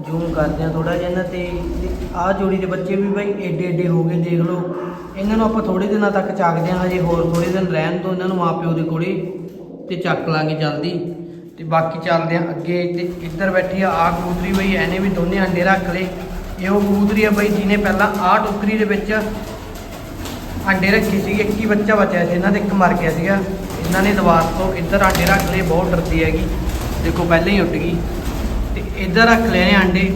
Speaker 1: ਜ਼ੂਮ ਕਰਦੇ ਆ ਥੋੜਾ ਜਿਹਾ ਇਹਨਾਂ ਤੇ ਤੇ ਆਹ ਜੋੜੀ ਦੇ ਬੱਚੇ ਵੀ ਬਈ ਏਡੇ ਏਡੇ ਹੋ ਗਏ, ਦੇਖ ਲਓ। ਇਹਨਾਂ ਨੂੰ ਆਪਾਂ ਥੋੜੇ ਦਿਨਾਂ ਤੱਕ ਚੱਕਦੇ ਆ, ਹਜੇ ਹੋਰ ਥੋੜੇ ਦਿਨ ਰਹਿਣ ਤੋਂ ਇਹਨਾਂ ਨੂੰ ਮਾਪਿਓ ਦੇ ਕੋਲੇ, ਤੇ ਚੱਕ ਲਾਂਗੇ ਜਲਦੀ। ਤੇ ਬਾਕੀ ਚੱਲਦੇ ਆ ਅੱਗੇ, ਤੇ ਇੱਧਰ ਬੈਠੀ ਆ ਆਹ ਕਬੂਤਰੀ ਬਈ ਇਹਨੇ ਵੀ ਦੋਨੇ ਅੰਡੇ ਰੱਖ ਲਏ। ਇਹ ਉਹ ਕਬੂਤਰੀ ਆ ਬਈ, ਜਿਹਨੇ ਪਹਿਲਾਂ ਆਹ ਟੋਕਰੀ ਦੇ ਵਿੱਚ ਅੰਡੇ ਰੱਖੇ ਸੀ ਇੱਕ ਹੀ ਬੱਚਾ ਬਚਿਆ ਸੀ, ਇਹਨਾਂ ਦੇ ਇੱਕ ਮਰ ਗਿਆ ਸੀਗਾ। ਇਹਨਾਂ ਨੇ ਦੀਵਾਰ ਤੋਂ ਇੱਧਰ ਆਂਡੇ ਰੱਖ ਲਏ, ਬਹੁਤ ਡਰਦੀ ਹੈਗੀ। ਦੇਖੋ, ਪਹਿਲਾਂ ਹੀ ਉੱਡ ਗਈ। ਇੱਧਰ ਰੱਖ ਲਏ ਨੇ ਆਂਡੇ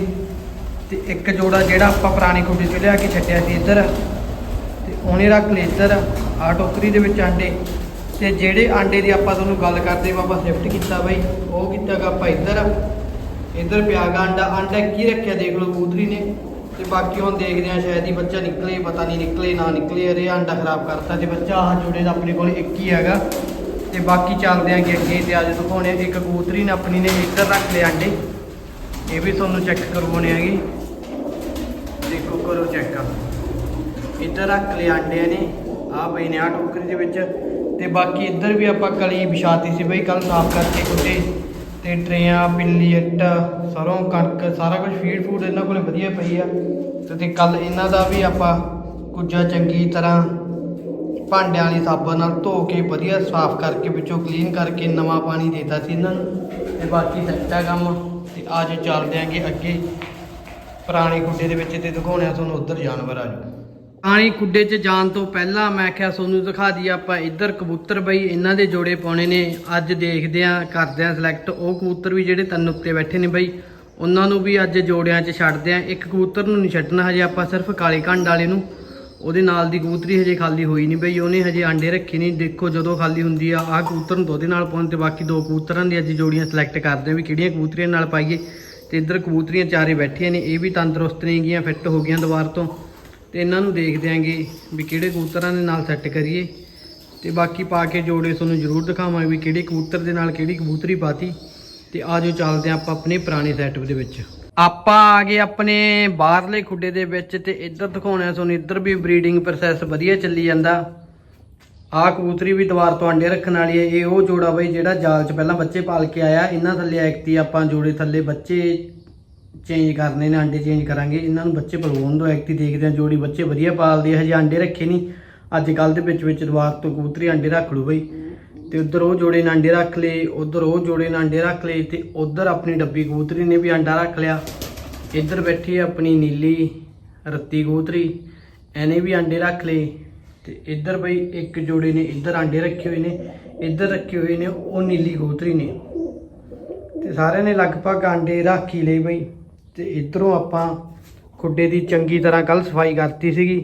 Speaker 1: ਤੇ ਇੱਕ ਜੋੜਾ ਜਿਹੜਾ ਆਪਾਂ ਪੁਰਾਣੀ ਕੁੱਡੀ 'ਚ ਲਿਆ ਕੇ ਛੱਡਿਆ ਸੀ ਇੱਧਰ। ਤੇ ਉਹਨੇ ਰੱਖ ਲਏ ਇੱਧਰ ਆ ਟੋਕਰੀ ਦੇ ਵਿੱਚ ਆਂਡੇ। ਤੇ ਜਿਹੜੇ ਆਂਡੇ ਦੀ ਆਪਾਂ ਤੁਹਾਨੂੰ ਗੱਲ ਕਰਦੇ ਵਾ ਆਪਾਂ ਸ਼ਿਫਟ ਕੀਤਾ ਬਈ, ਉਹ ਕੀਤਾਗਾ ਆਪਾਂ ਇੱਧਰ। ਇੱਧਰ ਪਿਆਗਾ ਆਂਡਾ। ਆਂਡਾ ਕੀ ਰੱਖਿਆ ਦੇਖ ਲਓ, ਕਬੂਤਰੀ ਨੇ। ਤੇ ਬਾਕੀ ਹੁਣ ਦੇਖਦੇ ਆ ਸ਼ਾਇਦ ਹੀ ਬੱਚਾ ਨਿਕਲੇ, ਪਤਾ ਨਹੀਂ ਨਿਕਲੇ, ਨਾ ਨਿਕਲੇ। ਅਰੇ ਆਂਡਾ ਖਰਾਬ ਕਰਤਾ ਤੇ ਬੱਚਾ ਆਹ ਜੋੜੇ ਦਾ ਆਪਣੇ ਕੋਲ ਇੱਕ ਹੀ ਹੈਗਾ। ਤੇ ਬਾਕੀ ਚੱਲਦੇ ਆਂਗੇ ਅੱਗੇ ਤੇ ਅੱਜ ਦਿਖਾਉਣੇ ਇੱਕ ਕਬੂਤਰੀ ਨੇ ਆਪਣੀ ਨੇ ਇੱਧਰ ਰੱਖ ਲਏ ਆਂਡੇ। ਇਹ ਵੀ ਤੁਹਾਨੂੰ ਚੈੱਕ ਕਰਵਾਉਣੇ ਹੈਗੇ। ਦੇਖੋ, ਕਰੋ ਚੈੱਕ ਇੱਧਰ ਰੱਖ ਲਏ ਆਂਡੇ ਨੇ ਆ ਪਏ ਨੇ ਆ ਟੋਕਰੀ ਦੇ ਵਿੱਚ। ਤੇ ਬਾਕੀ ਇੱਧਰ ਵੀ ਆਪਾਂ ਕਲੀ ਵਿਛਾਤੀ ਸੀ ਬਈ ਕੱਲ ਸਾਫ਼ ਕਰਕੇ ਕੁੱਤੇ ਤੇ ਟਰੇਆਂ ਪਿੱਲੀ ਇੱਟ, ਸਰੋਂ, ਕਣਕ, ਸਾਰਾ ਕੁਝ ਫੀਡ ਫੂਡ ਇਹਨਾਂ ਕੋਲੇ ਵਧੀਆ ਪਈ ਆ। ਤੇ ਤੇ ਕੱਲ ਇਹਨਾਂ ਦਾ ਵੀ ਆਪਾਂ ਕੁੱਜਾ ਚੰਗੀ ਤਰ੍ਹਾਂ ਭਾਂਡਿਆਂ ਵਾਲੀ ਸਾਬਣ ਨਾਲ ਧੋ ਕੇ ਵਧੀਆ ਸਾਫ਼ ਕਰਕੇ ਵਿੱਚੋਂ ਕਲੀਨ ਕਰਕੇ ਨਵਾਂ ਪਾਣੀ ਦੇਤਾ ਸੀ ਇਹਨਾਂ ਨੂੰ। ਤੇ ਬਾਕੀ ਸੱਚਾ ਕੰਮ ਅੱਜ ਚੱਲਦੇ ਆਂਗੇ ਅੱਗੇ। ਪੁਰਾਣੇ ਕੁੱਡੇ ਦੇ ਵਿੱਚ ਤੇ ਦਿਖਾਉਣਿਆ ਤੁਹਾਨੂੰ ਉੱਧਰ ਜਾਨਵਰ ਆ ਜਾਓ। ਪੁਰਾਣੀ ਕੁੱਡੇ 'ਚ ਜਾਣ ਤੋਂ ਪਹਿਲਾਂ ਮੈਂ ਕਿਹਾ ਤੁਹਾਨੂੰ ਦਿਖਾ ਦਈਏ ਆਪਾਂ ਇੱਧਰ ਕਬੂਤਰ ਬਈ, ਇਹਨਾਂ ਦੇ ਜੋੜੇ ਪਾਉਣੇ ਨੇ। ਅੱਜ ਦੇਖਦੇ ਆਂ, ਕਰਦੇ ਆਂ ਸਿਲੈਕਟ ਉਹ ਕਬੂਤਰ ਵੀ ਜਿਹੜੇ ਤਨ ਉੱਤੇ ਬੈਠੇ ਨੇ ਬਈ, ਉਹਨਾਂ ਨੂੰ ਵੀ ਅੱਜ ਜੋੜਿਆਂ 'ਚ ਛੱਡਦੇ ਆਂ। ਇੱਕ ਕਬੂਤਰ ਨੂੰ ਨਹੀਂ ਛੱਡਣਾ ਹਜੇ ਆਪਾਂ, ਸਿਰਫ ਕਾਲੇ ਕੰਡ ਵਾਲੇ ਨੂੰ। ਉਹਦੇ ਨਾਲ ਦੀ ਕਬੂਤਰੀ ਹਜੇ ਖਾਲੀ ਹੋਈ ਨਹੀਂ ਬਈ ਉਹਨੇ ਹਜੇ ਆਂਡੇ ਰੱਖੇ ਨਹੀਂ। ਦੇਖੋ ਜਦੋਂ ਖਾਲੀ ਹੁੰਦੀ ਆ, ਆਹ ਕਬੂਤਰ ਨੂੰ ਉਹਦੇ ਨਾਲ ਪਾਉਣ ਤੇ ਬਾਕੀ ਦੋ ਕਬੂਤਰਾਂ ਦੀ ਅੱਜ ਜੋੜੀਆਂ ਸਿਲੈਕਟ ਕਰਦੇ ਆਂ ਵੀ ਕਿਹੜੀਆਂ ਕਬੂਤਰੀਆਂ ਨਾਲ ਪਾਈਏ। ਤੇ ਇੱਧਰ ਕਬੂਤਰੀਆਂ ਚਾਰੇ ਬੈਠੀਆਂ ਨੇ, ਇਹ ਵੀ ਤੰਦਰੁਸਤ ਨੇਗੀਆਂ ਫਿੱਟ ਹੋ ਗਈਆਂ ਦੁਬਾਰ ਤੋਂ। ਤੇ ਇਹਨਾਂ ਨੂੰ ਦੇਖਦੇ ਆਂਗੇ ਵੀ ਕਿਹੜੇ ਕਬੂਤਰਾਂ ਦੇ ਨਾਲ ਸੈੱਟ ਕਰੀਏ। ਤੇ ਬਾਕੀ ਪਾ ਕੇ ਜੋੜੇ ਤੁਹਾਨੂੰ ਜ਼ਰੂਰ ਦਿਖਾਵਾਂਗੇ ਵੀ ਕਿਹੜੇ ਕਬੂਤਰ ਦੇ ਨਾਲ ਕਿਹੜੀ ਕਬੂਤਰੀ ਪਾਤੀ। ਤੇ ਆਜੋ ਚੱਲਦੇ ਆਂ ਆਪਾਂ ਆਪਣੇ ਪੁਰਾਣੇ ਸੈਟਅਪ ਦੇ ਵਿੱਚ। ਆਪਾਂ ਆ ਗਏ ਆਪਣੇ ਬਾਹਰਲੇ ਖੁੱਡੇ ਦੇ ਵਿੱਚ ਤੇ ਇੱਧਰ ਦਿਖਾਉਣਾ ਤੁਹਾਨੂੰ, ਇੱਧਰ ਵੀ ਬਰੀਡਿੰਗ ਪ੍ਰੋਸੈਸ ਵਧੀਆ ਚੱਲੀ ਜਾਂਦਾ। ਆਹ ਕਬੂਤਰੀ ਵੀ ਦੁਬਾਰ ਤੋਂ ਅੰਡੇ ਰੱਖਣ ਵਾਲੀ ਹੈ। ਇਹ ਉਹ ਜੋੜਾ ਬਈ ਜਿਹੜਾ ਜਾਲ 'ਚ ਪਹਿਲਾਂ ਬੱਚੇ ਪਾਲ ਕੇ ਆਇਆ। ਇਹਨਾਂ ਥੱਲੇ ਐਕਤੀ ਆਪਾਂ ਜੋੜੇ ਥੱਲੇ ਬੱਚੇ ਚੇਂਜ ਕਰਨੇ ਨੇ ਅੰਡੇ ਚੇਂਜ ਕਰਾਂਗੇ। ਇਹਨਾਂ ਨੂੰ ਬੱਚੇ ਪਲਵਾਉਣ ਦੋ ਐਕਤੀ ਦੇਖਦੇ ਆ ਜੋੜੀ ਬੱਚੇ ਵਧੀਆ ਪਾਲਦੀ ਹੈ ਹਜੇ ਅੰਡੇ ਰੱਖੇ ਨਹੀਂ ਅੱਜ ਕੱਲ ਦੇ ਵਿੱਚ ਵਿੱਚ ਦੁਬਾਰ ਤੋਂ ਕਬੂਤਰੀ ਅੰਡੇ ਰੱਖ ਲੂ ਬਈ। ਤੇ ਉਧਰ ਉਹ ਜੋੜੇ ਨੇ ਅੰਡੇ ਰੱਖ ਲਏ, ਉਧਰ ਉਹ ਜੋੜੇ ਨੇ ਅੰਡੇ ਰੱਖ ਲਏ ਤੇ ਉਧਰ ਆਪਣੀ ਡੱਬੀ ਕਬੂਤਰੀ ਨੇ ਵੀ ਅੰਡਾ ਰੱਖ ਲਿਆ। ਇੱਧਰ ਬੈਠੀ ਹੈ ਆਪਣੀ ਨੀਲੀ ਰੱਤੀ ਕਬੂਤਰੀ ਇਹਨੇ ਵੀ ਅੰਡੇ ਰੱਖ ਲਏ ਤੇ ਇੱਧਰ ਬਈ ਇੱਕ ਜੋੜੇ ਨੇ ਇੱਧਰ ਆਂਡੇ ਰੱਖੇ ਹੋਏ ਨੇ, ਇੱਧਰ ਰੱਖੇ ਹੋਏ ਨੇ ਉਹ ਨੀਲੀ ਕਬੂਤਰੀ ਨੇ। ਤੇ ਸਾਰਿਆਂ ਨੇ ਲਗਭਗ ਆਂਡੇ ਰੱਖ ਹੀ ਲਏ ਬਈ ਤੇ ਇਧਰੋਂ ਆਪਾਂ ਖੁੱਡੇ ਦੀ ਚੰਗੀ ਤਰ੍ਹਾਂ ਕੱਲ ਸਫ਼ਾਈ ਕਰਤੀ ਸੀਗੀ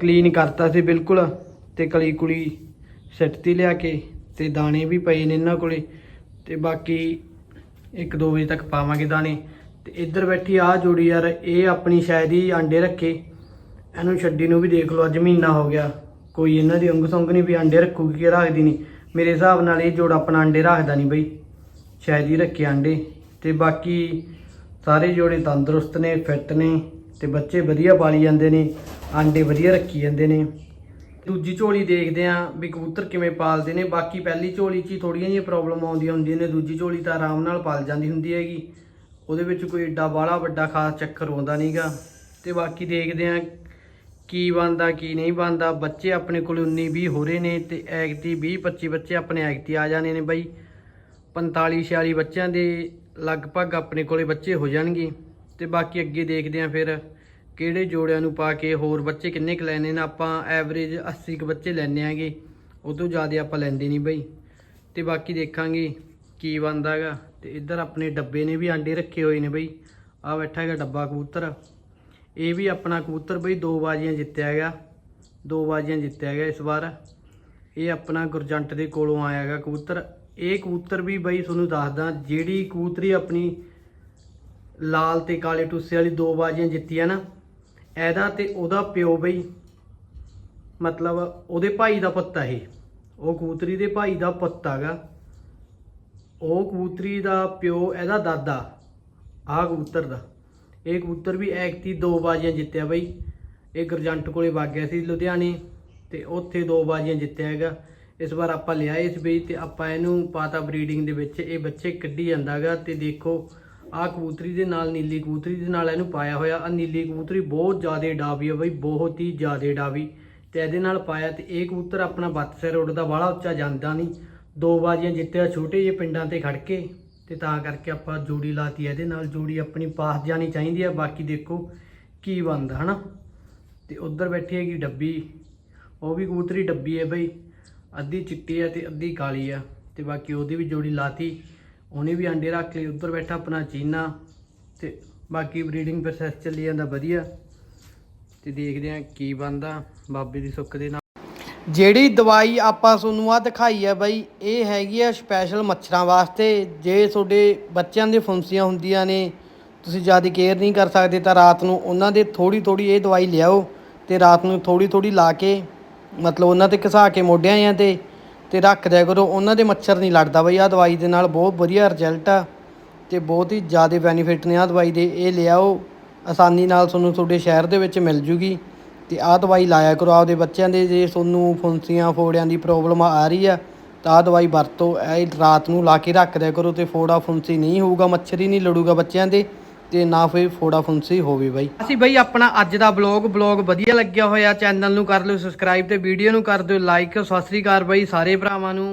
Speaker 1: ਕਲੀਨ ਕਰਤਾ ਸੀ ਬਿਲਕੁਲ ਤੇ ਕਲੀ ਕੁਲੀ ਸਿੱਟਤੀ ਲਿਆ ਕੇ ਤੇ ਦਾਣੇ ਵੀ ਪਏ ਨੇ ਇਹਨਾਂ ਕੋਲੇ ਤੇ ਬਾਕੀ 1-2 ਵਜੇ ਤੱਕ ਪਾਵਾਂਗੇ ਦਾਣੇ। ਤੇ ਇੱਧਰ ਬੈਠੀ ਆ ਜੋੜੀ ਯਾਰ, ਇਹ ਆਪਣੀ ਸ਼ਾਇਦ ਹੀ ਆਂਡੇ ਰੱਖੇ। ਇਹਨੂੰ ਛੱਡੀ ਨੂੰ ਵੀ ਦੇਖ ਲਓ, ਅੱਜ ਮਹੀਨਾ ਹੋ ਗਿਆ। ਕੋਈ ਇਹਨਾਂ ਦੀ ਉਂਗ ਸੰਗ ਨਹੀਂ ਵੀ ਆਂਡੇ ਰੱਖੂਗੀ ਕਿ ਰੱਖਦੀ ਨਹੀਂ। ਮੇਰੇ ਹਿਸਾਬ ਨਾਲ ਇਹ ਜੋੜਾ ਆਪਣਾ ਆਂਡੇ ਰੱਖਦਾ ਨਹੀਂ ਬਈ। ਸ਼ਾਇਦ ਹੀ ਰੱਖੇ ਆਂਡੇ। ਤੇ ਬਾਕੀ ਸਾਰੇ ਜੋੜੇ ਤੰਦਰੁਸਤ ਨੇ, ਫਿੱਟ ਨੇ ਤੇ ਬੱਚੇ ਵਧੀਆ ਪਾਲੀ ਜਾਂਦੇ ਨੇ, ਆਂਡੇ ਵਧੀਆ ਰੱਖੀ ਜਾਂਦੇ ਨੇ। ਦੂਜੀ ਝੋਲੀ ਦੇਖਦੇ ਆਂ ਵੀ ਕਬੂਤਰ ਕਿਵੇਂ ਪਾਲਦੇ ਨੇ। ਬਾਕੀ ਪਹਿਲੀ ਝੋਲੀ 'ਚ ਹੀ ਥੋੜੀਆਂ ਜਿਹੀਆਂ ਪ੍ਰੋਬਲਮ ਆਉਂਦੀਆਂ ਹੁੰਦੀਆਂ ਨੇ। ਦੂਜੀ ਝੋਲੀ ਤਾਂ ਆਰਾਮ ਨਾਲ ਪਲ ਜਾਂਦੀ ਹੁੰਦੀ ਹੈਗੀ। ਉਹਦੇ ਵਿੱਚ ਕੋਈ ਏਡਾ ਬਾਹਲਾ ਵੱਡਾ ਖਾਸ ਚੱਕਰ ਆਉਂਦਾ ਨਹੀਂਗਾ ਤੇ ਬਾਕੀ ਦੇਖਦੇ ਆਂ ਕੀ ਬਣਦਾ, ਕੀ ਨਹੀਂ ਬਣਦਾ। ਬੱਚੇ ਆਪਣੇ ਕੋਲ 19 20 ਹੋ ਰਹੇ ਨੇ ਤੇ ਐਗਤੀ 20 25 ਬੱਚੇ ਆਪਣੇ ਐਗਤੀ ਆ ਜਾਣੇ ਨੇ ਬਾਈ। 45 46 ਬੱਚਿਆਂ ਦੇ ਲਗਭਗ ਆਪਣੇ ਕੋਲੇ ਬੱਚੇ ਹੋ ਜਾਣਗੇ। ਤੇ ਬਾਕੀ ਅੱਗੇ ਦੇਖਦੇ ਆਂ ਫਿਰ ਕਿਹੜੇ ਜੋੜਿਆਂ ਨੂੰ ਪਾ ਕੇ ਹੋਰ ਬੱਚੇ ਕਿੰਨੇ ਕੁ ਲੈਣੇ ਨੇ? ਆਪਾਂ ਐਵਰੇਜ 80 ਕੁ ਬੱਚੇ ਲੈਣੇ ਆਂਗੇ। ਉਹ ਤੋਂ ਜ਼ਿਆਦਾ ਆਪਾਂ ਲੈਂਦੇ ਨਹੀਂ ਬਈ। ਤੇ ਬਾਕੀ ਦੇਖਾਂਗੇ ਕੀ ਬਣਦਾਗਾ ਤੇ ਇੱਧਰ ਆਪਣੇ ਡੱਬੇ ਨੇ ਵੀ ਆਂਡੇ ਰੱਖੇ ਹੋਏ ਨੇ ਬਈ। ਆ ਬੈਠਾ ਹੈਗਾ ਡੱਬਾ ਕਬੂਤਰ। ਇਹ ਵੀ ਆਪਣਾ ਕਬੂਤਰ ਬਈ ਦੋ ਬਾਜ਼ੀਆਂ ਜਿੱਤਿਆ ਹੈਗਾ। ਦੋ ਬਾਜ਼ੀਆਂ ਜਿੱਤਿਆ ਹੈਗਾ ਇਸ ਵਾਰ। ਇਹ ਆਪਣਾ ਗੁਰਜੰਟ ਦੇ ਕੋਲੋਂ ਆਇਆ ਹੈਗਾ ਕਬੂਤਰ। ਇਹ ਕਬੂਤਰ ਵੀ ਬਈ ਤੁਹਾਨੂੰ ਦੱਸਦਾ, ਜਿਹੜੀ ਕਬੂਤਰੀ ਆਪਣੀ ਲਾਲ ਤੇ ਕਾਲੇ ਟੁੱਸੇ ਵਾਲੀ ਦੋ ਬਾਜ਼ੀਆਂ ਜਿੱਤੀਆਂ ਨਾ ਇਹਦਾ ਤੇ ਉਹਦਾ ਪਿਓ ਬਈ, ਮਤਲਬ ਉਹਦੇ ਭਾਈ ਦਾ ਪੁੱਤ ਆ ਇਹ। ਉਹ ਕਬੂਤਰੀ ਦੇ ਭਾਈ ਦਾ ਪੁੱਤ ਹੈਗਾ ਉਹ ਕਬੂਤਰੀ ਦਾ ਪਿਓ ਇਹਦਾ ਦਾਦਾ, ਆਹ ਕਬੂਤਰ ਦਾ। ਇਹ ਕਬੂਤਰ ਵੀ ਐਕਤੀ ਦੋ ਬਾਜ਼ੀਆਂ ਜਿੱਤਿਆ ਬਈ। ਇਹ ਗਰਜੰਟ ਕੋਲੇ ਵਗ ਗਿਆ ਸੀ ਲੁਧਿਆਣੇ ਤੇ ਉੱਥੇ ਦੋ ਬਾਜ਼ੀਆਂ ਜਿੱਤਿਆ ਹੈਗਾ। ਇਸ ਵਾਰ ਆਪਾਂ ਲਿਆ ਇਸ ਬਈ ਤੇ ਆਪਾਂ ਇਹਨੂੰ ਪਾਤਾ ਬਰੀਡਿੰਗ ਦੇ ਵਿੱਚ। ਇਹ ਬੱਚੇ ਕੱਢੀ ਜਾਂਦਾਗਾ ਤੇ ਦੇਖੋ ਆਹ ਕਬੂਤਰੀ ਦੇ ਨਾਲ, ਨੀਲੀ ਕਬੂਤਰੀ ਦੇ ਨਾਲ ਇਹਨੂੰ ਪਾਇਆ ਹੋਇਆ। ਆ ਨੀਲੀ ਕਬੂਤਰੀ ਬਹੁਤ ਜ਼ਿਆਦਾ ਡਾਵੀ ਆ ਬਈ, ਬਹੁਤ ਹੀ ਜ਼ਿਆਦਾ ਡਾਵੀ। ਤੇ ਇਹਦੇ ਨਾਲ ਪਾਇਆ ਤੇ ਇਹ ਕਬੂਤਰ ਆਪਣਾ ਬੱਤ ਸਿਰ ਉੱਡਦਾ ਬਾਹਲਾ ਉੱਚਾ ਜਾਂਦਾ ਨਹੀਂ। ਦੋ ਬਾਜ਼ੀਆਂ ਜਿੱਤਿਆ ਛੋਟੇ ਜਿਹੇ ਪਿੰਡਾਂ ਤੇ ਖੜ ਕੇ। ਤੇ ਤਾਂ ਕਰਕੇ ਆਪਾਂ ਜੋੜੀ ਲਾਤੀ ਇਹਦੇ ਨਾਲ। ਜੋੜੀ ਆਪਣੀ ਪਾਸ ਜਾਣੀ ਚਾਹੀਦੀ ਆ। ਬਾਕੀ ਦੇਖੋ ਕੀ ਬਣਦਾ, ਹਨਾ? ਤੇ ਉੱਧਰ ਬੈਠੀ ਹੈਗੀ ਡੱਬੀ। ਉਹ ਵੀ ਕਬੂਤਰੀ ਡੱਬੀ ਹੈ ਬਈ। ਅੱਧੀ ਚਿੱਟੀ ਆ ਤੇ ਅੱਧੀ ਕਾਲੀ ਆ। ਤੇ ਬਾਕੀ ਉਹਦੀ ਵੀ ਜੋੜੀ ਲਾਤੀ। ਉਹਨੇ ਵੀ ਅੰਡੇ ਰੱਖ ਲਏ, ਉੱਧਰ ਬੈਠਾ ਆਪਣਾ ਚੀਨਾ ਤੇ ਬਾਕੀ ਬਰੀਡਿੰਗ ਪ੍ਰੋਸੈਸ ਚੱਲੀ ਜਾਂਦਾ ਵਧੀਆ। ਤੇ ਦੇਖਦੇ ਆ ਕੀ ਬਣਦਾ, ਬਾਬੇ ਦੀ ਸੁੱਖ ਦੇ ਨਾਲ। ਜਿਹੜੀ ਦਵਾਈ ਆਪਾਂ ਤੁਹਾਨੂੰ ਆ ਦਿਖਾਈ ਆ ਬਾਈ, ਇਹ ਹੈਗੀ ਆ ਸਪੈਸ਼ਲ ਮੱਛਰਾਂ ਵਾਸਤੇ। ਜੇ ਤੁਹਾਡੇ ਬੱਚਿਆਂ ਦੇ ਫੁੰਸੀਆਂ ਹੁੰਦੀਆਂ ਨੇ, ਤੁਸੀਂ ਜ਼ਿਆਦਾ ਕੇਅਰ ਨਹੀਂ ਕਰ ਸਕਦੇ ਤਾਂ ਰਾਤ ਨੂੰ ਉਹਨਾਂ ਦੇ ਥੋੜੀ ਥੋੜੀ ਇਹ ਦਵਾਈ ਲਿਆਓ ਤੇ ਰਾਤ ਨੂੰ ਥੋੜੀ ਥੋੜੀ ਲਾ ਕੇ, ਮਤਲਬ ਉਹਨਾਂ ਤੇ ਘਸਾ ਕੇ ਮੋਢਿਆਂ ਜਾਂ ਤੇ ਤੇ ਰੱਖ ਦਿਆ ਕਰੋ। ਉਹਨਾਂ ਦੇ ਮੱਛਰ ਨਹੀਂ ਲੜਦਾ ਬਈ। ਆ ਦਵਾਈ ਦੇ ਨਾਲ ਬਹੁਤ ਵਧੀਆ ਰਿਜ਼ਲਟ ਆ ਤੇ ਬਹੁਤ ਹੀ ਜ਼ਿਆਦਾ ਬੈਨੀਫਿਟ ਨੇ ਆ ਦਵਾਈ ਦੇ। ਇਹ ਲਿਆਓ। ਆਸਾਨੀ ਨਾਲ ਤੁਹਾਨੂੰ ਤੁਹਾਡੇ ਸ਼ਹਿਰ ਦੇ ਵਿੱਚ ਮਿਲ ਜੂਗੀ। ਤੇ ਆਹ ਦਵਾਈ ਲਾਇਆ ਕਰੋ। ਆਪਦੇ ਬੱਚਿਆਂ ਦੇ ਜੇ ਤੁਹਾਨੂੰ ਫੁੰਸੀਆਂ, ਫੋੜਿਆਂ ਦੀ ਪ੍ਰੋਬਲਮ ਆ ਰਹੀ ਆ, ਤਾਂ ਆਹ ਦਵਾਈ ਵਰਤੋ। ਇਹ ਰਾਤ ਨੂੰ ਲਾ ਕੇ ਰੱਖ ਦਿਆ ਕਰੋ ਤੇ ਫੋੜਾ ਫੁੰਸੀ ਨਹੀਂ ਹੋਊਗਾ, ਮੱਛਰ ਹੀ ਨਹੀਂ ਲੜੂਗਾ ਬੱਚਿਆਂ ਦੇ। ਤੇ ਨਾ ਕੋਈ ਫੋੜਾ ਫੁੰਸੀ ਹੋਵੇ ਬਾਈ। ਅਸੀਂ ਬਾਈ ਆਪਣਾ ਅੱਜ ਦਾ ਬਲੌਗ ਬਲੌਗ ਵਧੀਆ ਲੱਗਿਆ ਹੋਇਆ। ਚੈਨਲ ਨੂੰ ਕਰ ਲਿਓ ਸਬਸਕ੍ਰਾਈਬ ਤੇ ਵੀਡੀਓ ਨੂੰ ਕਰ ਦਿਓ ਲਾਈਕ ਸਤਿ ਸ੍ਰੀ ਅਕਾਲ ਬਾਈ ਸਾਰੇ ਭਰਾਵਾਂ ਨੂੰ।